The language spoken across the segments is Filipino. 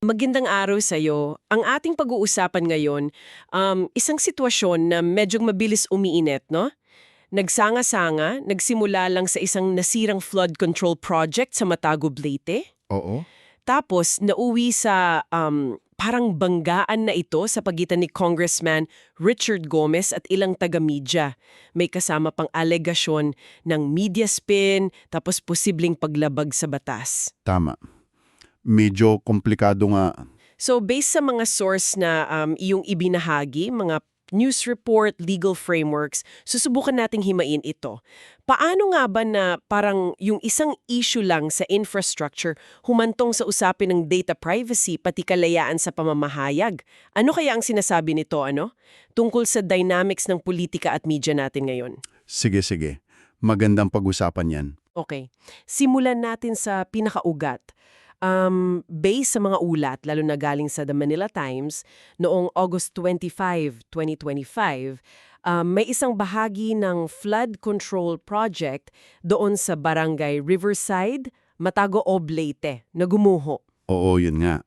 Magandang araw sa iyo. Ang ating pag-uusapan ngayon, um, isang sitwasyon na medyo mabilis umiinit, no? Nagsanga-sanga, nagsimula lang sa isang nasirang flood control project sa Matago, Leyte. Oo. Tapos, nauwi sa um, parang banggaan na ito sa pagitan ni Congressman Richard Gomez at ilang taga-media. May kasama pang alegasyon ng media spin, tapos posibleng paglabag sa batas. Tama. Medyo komplikado nga. So based sa mga source na um, iyong ibinahagi, mga news report, legal frameworks, susubukan nating himain ito. Paano nga ba na parang yung isang issue lang sa infrastructure humantong sa usapin ng data privacy pati kalayaan sa pamamahayag? Ano kaya ang sinasabi nito ano? Tungkol sa dynamics ng politika at media natin ngayon. Sige, sige. Magandang pag-usapan yan. Okay. Simulan natin sa pinakaugat. Um, based sa mga ulat, lalo na galing sa The Manila Times, noong August 25, 2025, um, may isang bahagi ng flood control project doon sa barangay Riverside, Matago Oblate, na gumuho. Oo, yun nga.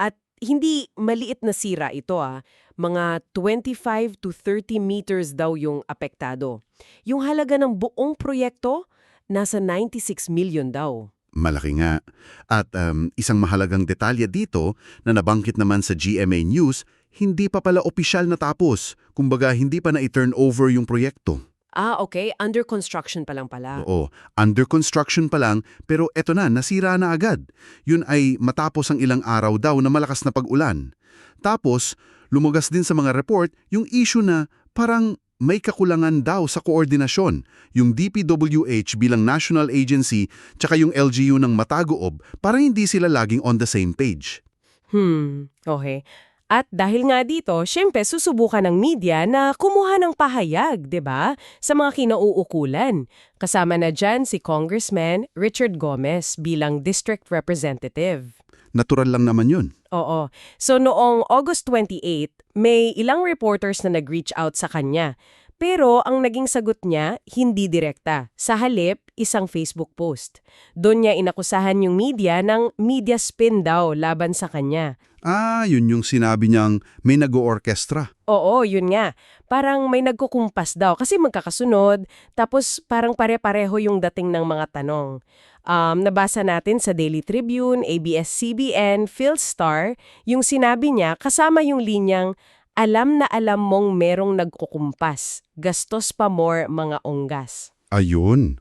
At hindi maliit na sira ito ah. Mga 25 to 30 meters daw yung apektado. Yung halaga ng buong proyekto, nasa 96 million daw. Malaki nga. At um, isang mahalagang detalye dito na nabanggit naman sa GMA News, hindi pa pala opisyal natapos. Kumbaga, hindi pa na-turn over yung proyekto. Ah, okay. Under construction pa lang pala. Oo, under construction pa lang, pero eto na, nasira na agad. Yun ay matapos ang ilang araw daw na malakas na pag-ulan. Tapos, lumagas din sa mga report yung issue na parang may kakulangan daw sa koordinasyon. Yung DPWH bilang national agency tsaka yung LGU ng Matagoob para hindi sila laging on the same page. Hmm, okay. At dahil nga dito, syempre susubukan ng media na kumuha ng pahayag, 'di ba? Sa mga kinauukulan. Kasama na dyan si Congressman Richard Gomez bilang district representative. Natural lang naman yun. Oo. So noong August 28, may ilang reporters na nag-reach out sa kanya. Pero ang naging sagot niya, hindi direkta. Sa halip, isang Facebook post. Doon niya inakusahan yung media ng media spin daw laban sa kanya. Ah, yun yung sinabi niyang may nag-orkestra. Oo, yun nga. Parang may nagkukumpas daw kasi magkakasunod, tapos parang pare-pareho yung dating ng mga tanong. Um, nabasa natin sa Daily Tribune, ABS-CBN, PhilStar, yung sinabi niya kasama yung linyang, alam na alam mong merong nagkukumpas, gastos pa more mga onggas. Ayun.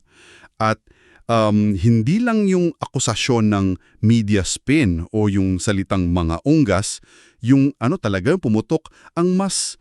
At um, hindi lang yung akusasyon ng media spin o yung salitang mga unggas, yung ano talaga pumutok ang mas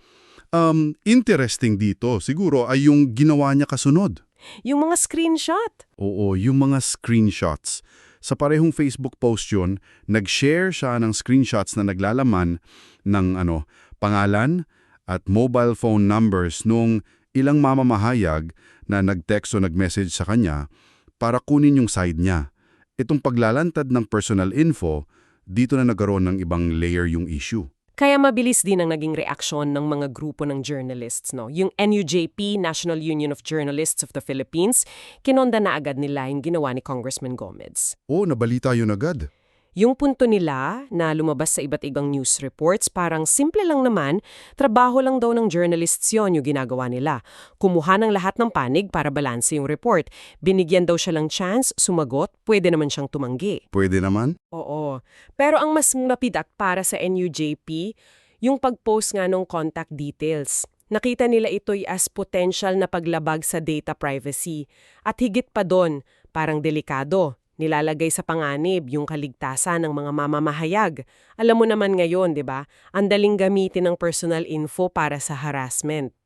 um, interesting dito siguro ay yung ginawa niya kasunod. Yung mga screenshot. Oo, yung mga screenshots. Sa parehong Facebook post yun, nag-share siya ng screenshots na naglalaman ng ano, pangalan at mobile phone numbers nung ilang mamamahayag na nag-text o nag-message sa kanya para kunin yung side niya. Itong paglalantad ng personal info, dito na nagkaroon ng ibang layer yung issue. Kaya mabilis din ang naging reaksyon ng mga grupo ng journalists. No? Yung NUJP, National Union of Journalists of the Philippines, kinonda na agad nila yung ginawa ni Congressman Gomez. Oh, nabalita yun agad. Yung punto nila na lumabas sa iba't ibang news reports, parang simple lang naman, trabaho lang daw ng journalists yon yung ginagawa nila. Kumuha ng lahat ng panig para balanse yung report. Binigyan daw siya lang chance, sumagot, pwede naman siyang tumanggi. Pwede naman? Oo. Pero ang mas napidak para sa NUJP, yung pag-post nga ng contact details. Nakita nila ito'y as potential na paglabag sa data privacy. At higit pa doon, parang delikado. Nilalagay sa panganib yung kaligtasan ng mga mamamahayag. Alam mo naman ngayon, di ba? Ang daling gamitin ng personal info para sa harassment.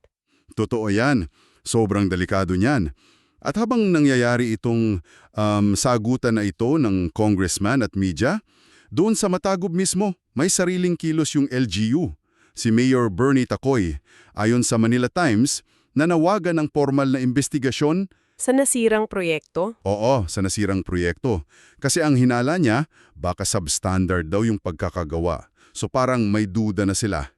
Totoo yan. Sobrang delikado niyan. At habang nangyayari itong um, sagutan na ito ng congressman at media, doon sa Matagob mismo, may sariling kilos yung LGU. Si Mayor Bernie Takoy, ayon sa Manila Times, nanawagan ng formal na investigasyon Sa nasirang proyekto, Oo, sa nasirang proyekto. Kasi ang hinala niya, baka substandard daw yung pagkakagawa. So parang may duda na sila.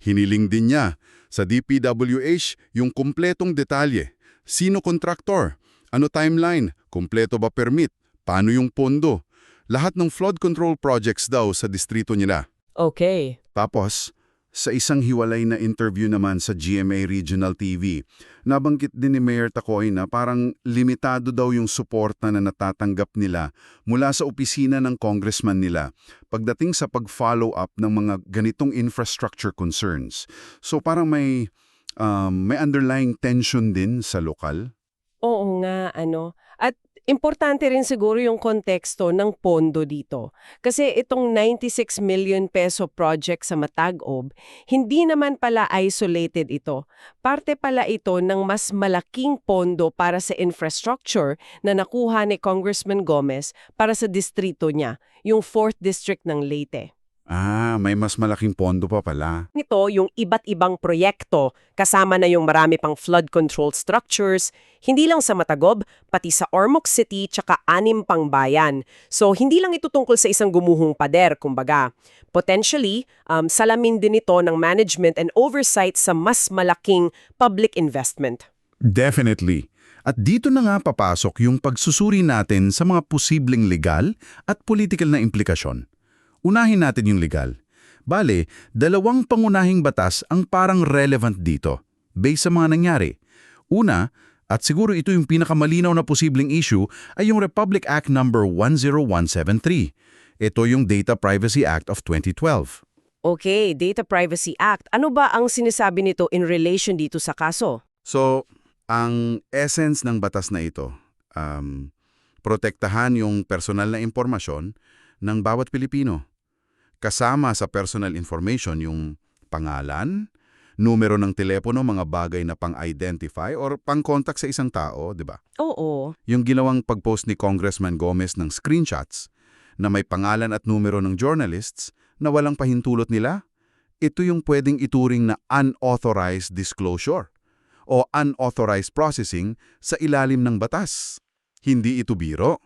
Hiniling din niya sa DPWH yung kumpletong detalye. Sino kontraktor? Ano timeline? Kumpleto ba permit? Paano yung pondo? Lahat ng flood control projects daw sa distrito nila. Okay. Tapos, sa isang hiwalay na interview naman sa GMA Regional TV, nabanggit din ni Mayor Takoy na parang limitado daw yung suporta na natatanggap nila mula sa opisina ng congressman nila pagdating sa pag-follow up ng mga ganitong infrastructure concerns. So parang may, um, may underlying tension din sa lokal. Oo nga, ano. At importante rin siguro yung konteksto ng pondo dito. Kasi itong 96 million peso project sa Matag-Ob, hindi naman pala isolated ito. Parte pala ito ng mas malaking pondo para sa infrastructure na nakuha ni Congressman Gomez para sa distrito niya, yung 4th District ng Leyte. Ah, may mas malaking pondo pa pala. Nito yung iba't ibang proyekto, kasama na yung marami pang flood control structures, hindi lang sa Matagob, pati sa Ormoc City tsaka anim pang bayan. So hindi lang ito tungkol sa isang gumuhong pader, kumbaga. Potentially, um, salamin din ito ng management and oversight sa mas malaking public investment. Definitely. At dito na nga papasok yung pagsusuri natin sa mga posibleng legal at political na implikasyon. Unahin natin yung legal. Bale, dalawang pangunahing batas ang parang relevant dito, based sa mga nangyari. Una, at siguro ito yung pinakamalinaw na posibleng issue, ay yung Republic Act No. 10173. Ito yung Data Privacy Act of 2012. Okay, Data Privacy Act. Ano ba ang sinasabi nito in relation dito sa kaso? So, ang essence ng batas na ito, um, protektahan yung personal na impormasyon ng bawat Pilipino. Kasama sa personal information yung pangalan, numero ng telepono, mga bagay na pang-identify or pang-contact sa isang tao, di ba? Oo. Yung ginawang pag-post ni Congressman Gomez ng screenshots na may pangalan at numero ng journalists na walang pahintulot nila, ito yung pwedeng ituring na unauthorized disclosure o unauthorized processing sa ilalim ng batas. Hindi ito biro.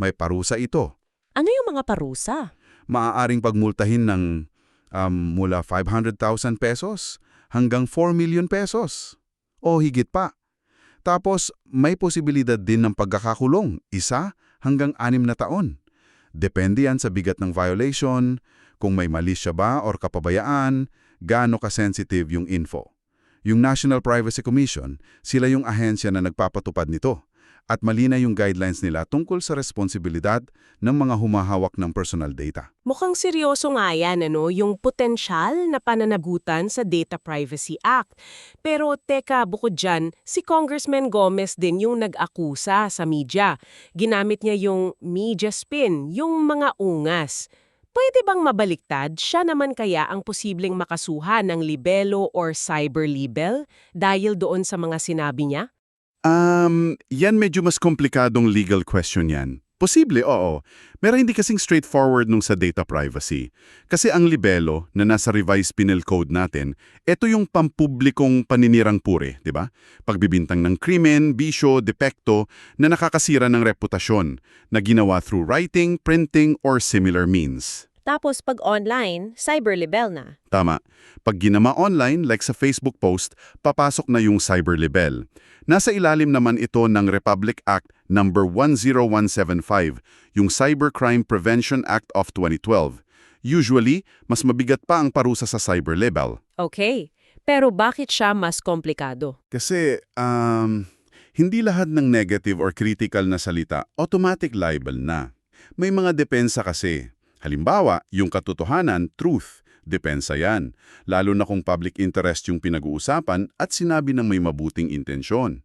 May parusa ito. Ano yung mga parusa? Maaaring pagmultahin ng um, mula 500,000 pesos hanggang 4 million pesos o higit pa. Tapos may posibilidad din ng pagkakakulong, isa hanggang anim na taon. Depende yan sa bigat ng violation, kung may mali siya ba or kapabayaan, gaano ka-sensitive yung info. Yung National Privacy Commission, sila yung ahensya na nagpapatupad nito at malina yung guidelines nila tungkol sa responsibilidad ng mga humahawak ng personal data. Mukhang seryoso nga yan, ano, yung potensyal na pananagutan sa Data Privacy Act. Pero teka, bukod dyan, si Congressman Gomez din yung nag-akusa sa media. Ginamit niya yung media spin, yung mga ungas. Pwede bang mabaliktad, siya naman kaya ang posibleng makasuhan ng libelo or cyber libel dahil doon sa mga sinabi niya? Um, yan medyo mas komplikadong legal question yan. Posible, oo. Pero hindi kasing straightforward nung sa data privacy. Kasi ang libelo na nasa revised penal code natin, ito yung pampublikong paninirang puri, di ba? Pagbibintang ng krimen, bisyo, depekto na nakakasira ng reputasyon na ginawa through writing, printing, or similar means. Tapos pag online, cyber libel na. Tama. Pag ginama online, like sa Facebook post, papasok na yung cyber libel. Nasa ilalim naman ito ng Republic Act No. 10175, yung Cybercrime Prevention Act of 2012. Usually, mas mabigat pa ang parusa sa cyber libel. Okay, pero bakit siya mas komplikado? Kasi, um, hindi lahat ng negative or critical na salita automatic libel na. May mga depensa kasi. Halimbawa, yung katotohanan, truth, depensa yan. Lalo na kung public interest yung pinag-uusapan at sinabi ng may mabuting intensyon.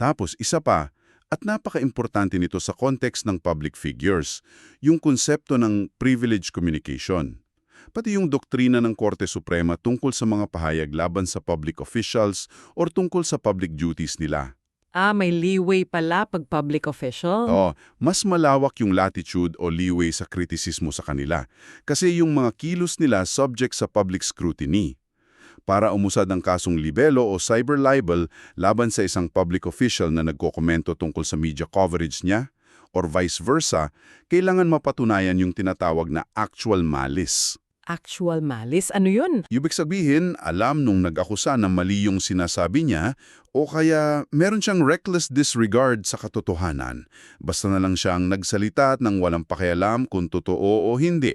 Tapos, isa pa, at napaka-importante nito sa context ng public figures, yung konsepto ng privilege communication. Pati yung doktrina ng Korte Suprema tungkol sa mga pahayag laban sa public officials or tungkol sa public duties nila. Ah, may leeway pala pag public official? Oo, mas malawak yung latitude o leeway sa kritisismo sa kanila kasi yung mga kilos nila subject sa public scrutiny. Para umusad ang kasong libelo o cyber libel laban sa isang public official na nagkokomento tungkol sa media coverage niya or vice versa, kailangan mapatunayan yung tinatawag na actual malice. Actual malice? Ano yun? Ibig sabihin, alam nung nag-akusa na mali yung sinasabi niya o kaya meron siyang reckless disregard sa katotohanan. Basta na lang siyang nagsalita at nang walang pakialam kung totoo o hindi.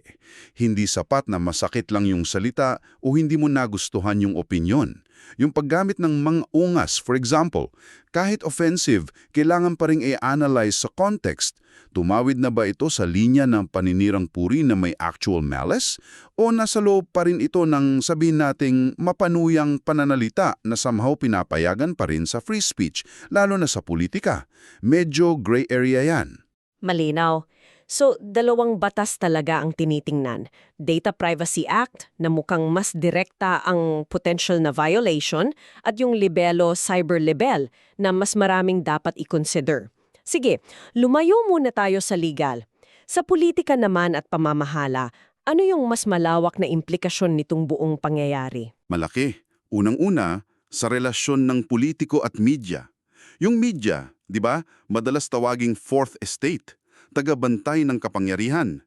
Hindi sapat na masakit lang yung salita o hindi mo nagustuhan yung opinyon. Yung paggamit ng mga ungas, for example, kahit offensive, kailangan pa rin i-analyze sa context. Tumawid na ba ito sa linya ng paninirang puri na may actual malice? O nasa loob pa rin ito ng sabihin nating mapanuyang pananalita na somehow pinapayagan pa rin sa free speech, lalo na sa politika? Medyo gray area yan. Malinaw. So, dalawang batas talaga ang tinitingnan. Data Privacy Act na mukhang mas direkta ang potential na violation at yung libelo cyber libel na mas maraming dapat i-consider. Sige, lumayo muna tayo sa legal. Sa politika naman at pamamahala, ano yung mas malawak na implikasyon nitong buong pangyayari? Malaki. Unang-una, sa relasyon ng politiko at media. Yung media, di ba, madalas tawaging fourth estate, tagabantay ng kapangyarihan.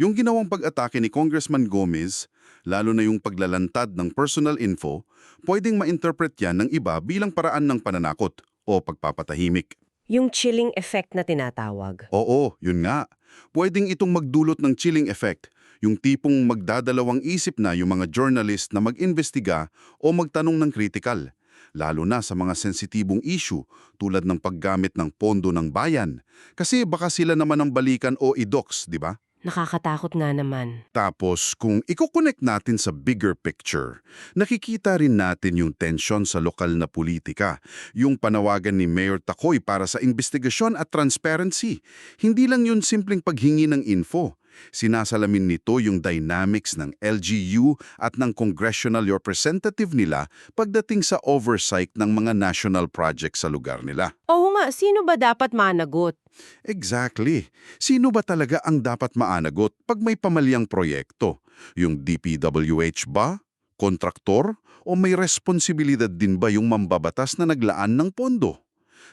Yung ginawang pag-atake ni Congressman Gomez, lalo na yung paglalantad ng personal info, pwedeng ma-interpret yan ng iba bilang paraan ng pananakot o pagpapatahimik. Yung chilling effect na tinatawag. Oo, yun nga. Pwedeng itong magdulot ng chilling effect, yung tipong magdadalawang isip na yung mga journalist na mag-imbestiga o magtanong ng critical, lalo na sa mga sensitibong issue tulad ng paggamit ng pondo ng bayan. Kasi baka sila naman ang balikan o idox, di ba? Nakakatakot nga naman. Tapos, kung iko-connect natin sa bigger picture, nakikita rin natin yung tensyon sa lokal na politika, yung panawagan ni Mayor Takoy para sa investigasyon at transparency. Hindi lang yun simpleng paghingi ng info. Sinasalamin nito yung dynamics ng LGU at ng congressional representative nila pagdating sa oversight ng mga national projects sa lugar nila. Oo nga, sino ba dapat managot? Exactly. Sino ba talaga ang dapat maanagot pag may pamalyang proyekto? Yung DPWH ba? Kontraktor? O may responsibilidad din ba yung mambabatas na naglaan ng pondo?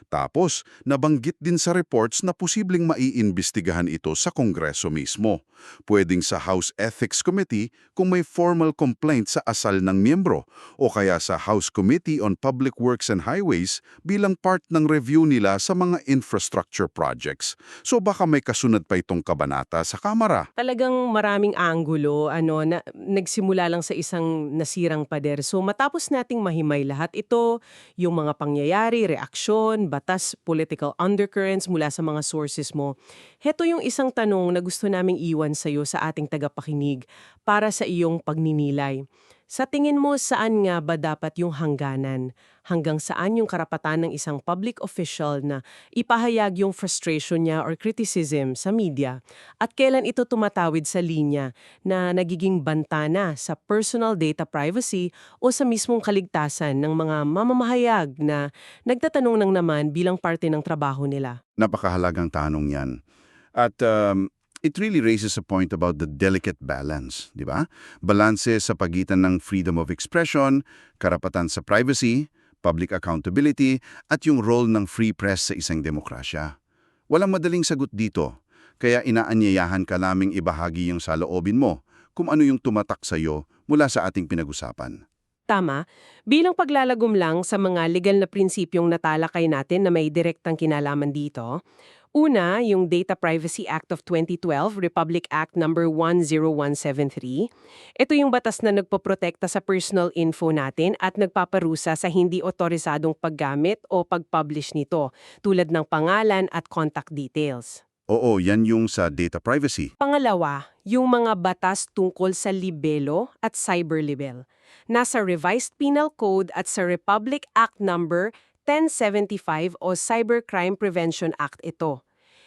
Tapos, nabanggit din sa reports na posibleng maiimbestigahan ito sa Kongreso mismo. Pwedeng sa House Ethics Committee kung may formal complaint sa asal ng miyembro o kaya sa House Committee on Public Works and Highways bilang part ng review nila sa mga infrastructure projects. So baka may kasunod pa itong kabanata sa Kamara. Talagang maraming anggulo, ano, na nagsimula lang sa isang nasirang pader. So matapos nating mahimay lahat ito, yung mga pangyayari, reaksyon, batas, political undercurrents mula sa mga sources mo, heto yung isang tanong na gusto naming iwan sa'yo sa ating tagapakinig para sa iyong pagninilay. Sa tingin mo, saan nga ba dapat yung hangganan? Hanggang saan yung karapatan ng isang public official na ipahayag yung frustration niya or criticism sa media? At kailan ito tumatawid sa linya na nagiging bantana sa personal data privacy o sa mismong kaligtasan ng mga mamamahayag na nagtatanong ng naman bilang parte ng trabaho nila? Napakahalagang tanong yan. At um, it really raises a point about the delicate balance, di ba? Balanse sa pagitan ng freedom of expression, karapatan sa privacy, public accountability, at yung role ng free press sa isang demokrasya. Walang madaling sagot dito, kaya inaanyayahan ka naming ibahagi yung saloobin mo kung ano yung tumatak sa iyo mula sa ating pinag-usapan. Tama, bilang paglalagom lang sa mga legal na prinsipyong natalakay natin na may direktang kinalaman dito, Una, yung Data Privacy Act of 2012, Republic Act number 10173. Ito yung batas na nagpoprotekta sa personal info natin at nagpaparusa sa hindi otorisadong paggamit o pag-publish nito, tulad ng pangalan at contact details. Oo, yan yung sa data privacy. Pangalawa, yung mga batas tungkol sa libelo at cyber libel. Nasa Revised Penal Code at sa Republic Act number 1075 o Cybercrime Prevention Act ito.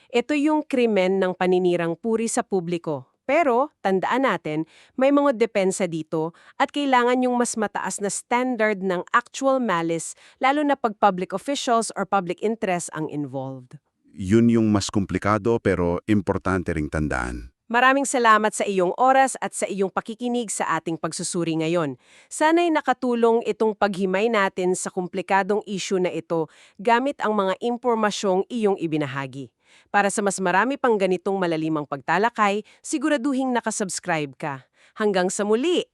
Ito yung krimen ng paninirang puri sa publiko. Pero, tandaan natin, may mga depensa dito at kailangan yung mas mataas na standard ng actual malice lalo na pag public officials or public interest ang involved. Yun yung mas komplikado pero importante ring tandaan. Maraming salamat sa iyong oras at sa iyong pakikinig sa ating pagsusuri ngayon. Sana'y nakatulong itong paghimay natin sa komplikadong issue na ito gamit ang mga impormasyong iyong ibinahagi. Para sa mas marami pang ganitong malalimang pagtalakay, siguraduhing nakasubscribe ka. Hanggang sa muli!